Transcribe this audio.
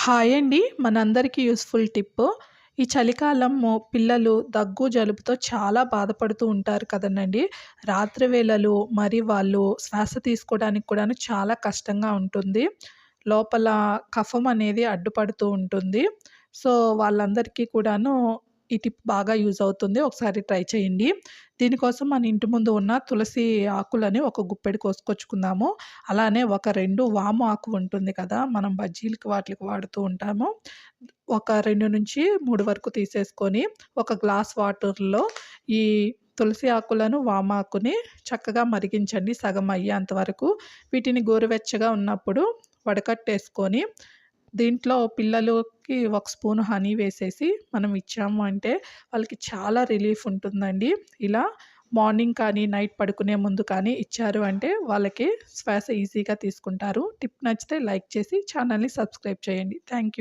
Hi అండి. మనందరికీ useful tip. ఈ చలికాలము పిల్లలు దగ్గు జలుబుతో చాలా బాధపడుతూ ఉంటారు కదనండి రాత్రి వేళలు మరి వాళ్ళు శ్వాస తీసుకోవడానికి కూడాను చాలా కష్టంగా ఉంటుంది. లోపల కఫం అనేది అడ్డుపడుతూ ఉంటుంది. సో వాళ్ళందరికీ కూడాను ఈ టిప్ బాగా యూజ్ అవుతుంది. ఒకసారి ట్రై చేయండి. దీనికోసం మన ఇంటి ముందు ఉన్న తులసి ఆకులని ఒక గుప్పెడు కోసుకొచ్చుకుందాము. అలానే ఒక రెండు వాము ఆకు ఉంటుంది కదా మనం బజ్జీలకి వాటికి వాడుతూ ఉంటాము. ఒక రెండు నుంచి మూడు వరకు తీసేసుకొని ఒక గ్లాస్ వాటర్లో ఈ తులసి ఆకులను వామాకుని చక్కగా మరిగించండి సగం అయ్యేంత వరకు. వీటిని గోరువెచ్చగా ఉన్నప్పుడు వడకట్టేసుకొని దీంట్లో పిల్లలకి ఒక స్పూన్ హనీ వేసేసి మనం ఇచ్చాము అంటే వాళ్ళకి చాలా రిలీఫ్ ఉంటుందండి. ఇలా మార్నింగ్ కానీ నైట్ పడుకునే ముందు కానీ ఇచ్చారు అంటే వాళ్ళకి శ్వాస ఈజీగా తీసుకుంటారు. టిప్ నచ్చితే లైక్ చేసి ఛానల్ని సబ్స్క్రైబ్ చేయండి. Thank you.